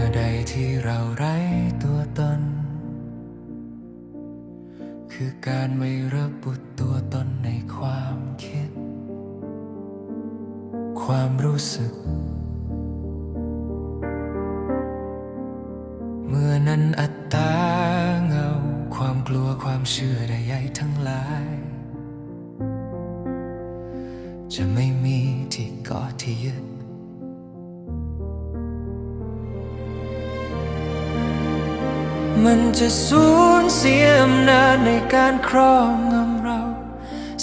ื่อใดที่เราไร้ตัวตน คือการไม่ระบุตัวตนในความคิด ความรู้สึก เมื่อนั้นอัตตาเงา ความกลัวความเชื่อใดๆทั้งหลาย จะไม่มีที่เกาะที่ยึด มันจะสูญเสียอำนาจในการครองงำเรา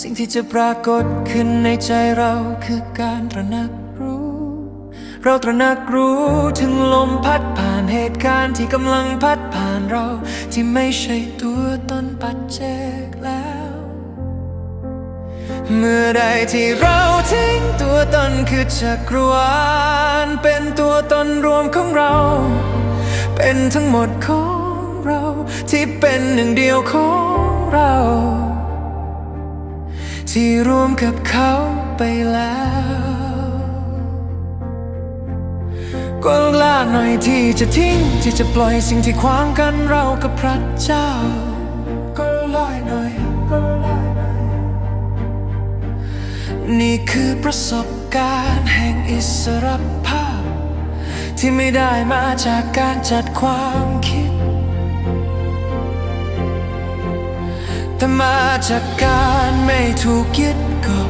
สิ่งที่จะปรากฏขึ้นในใจเราคือการตระหนักรู้ เราตระหนักรู้ถึงลมพัดผ่านเหตุการณ์ที่กำลังพัดผ่านเรา ที่ไม่ใช่ตัวตนปัจเจกแล้ว เมื่อใดที่เราทิ้งตัวตนคือจักรวาลเป็นตัวตนรวมของเรา เป็นทั้งหมดของเรา ที่เป็นหนึ่งเดียวของเรา ที่รวมกับเขาไปแล้วก็กล้าหน่อยที่จะทิ้งที่จะปล่อยสิ่งที่ขวางกันเรากับพระเจ้า ก็ลอยหน่อยก็ลอยหน่อยนี่คือประสบการณ์แห่งอิสรภาพ ที่ไม่ได้มาจากการจัดความคิด แต่มาจากการไม่ถูกยึดเกาะ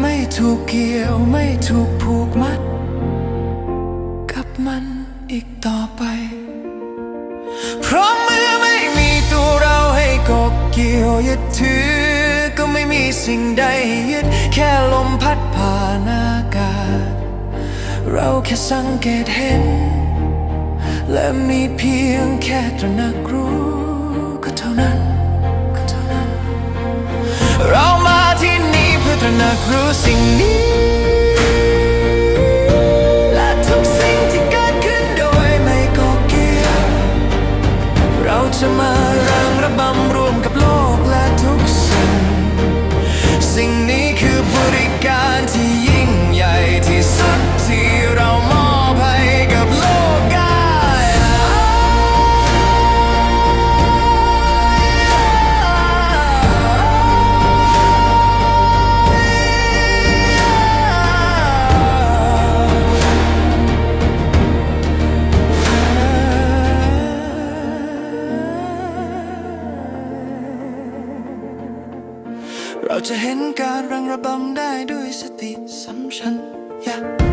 ไม่ถูกเกี่ยวไม่ถูกผูกมัด กับมันอีกต่อไป เพราะเมื่อไม่มีตัวเราให้กาะเกี่ยวยึดถือ ก็ไม่มีสิ่งใดยึด แค่ลมพัดผ่านอากาศ เราแค่สังเกตเห็น และมีเพียงแค่ตระหนักรู้ เท่านั้นก็เท่านั้น เรามาที่นี่เพื่อตระหนักรู้สิ่งนี้ และทุกสิ่งที่เกิดขึ้นโดยไม่ก่อเกี่ยวเราจะมารังระบำรวมกับโลกและทุก เราจะเห็นการรังระบำได้ด้วยสติสัมชัญญะ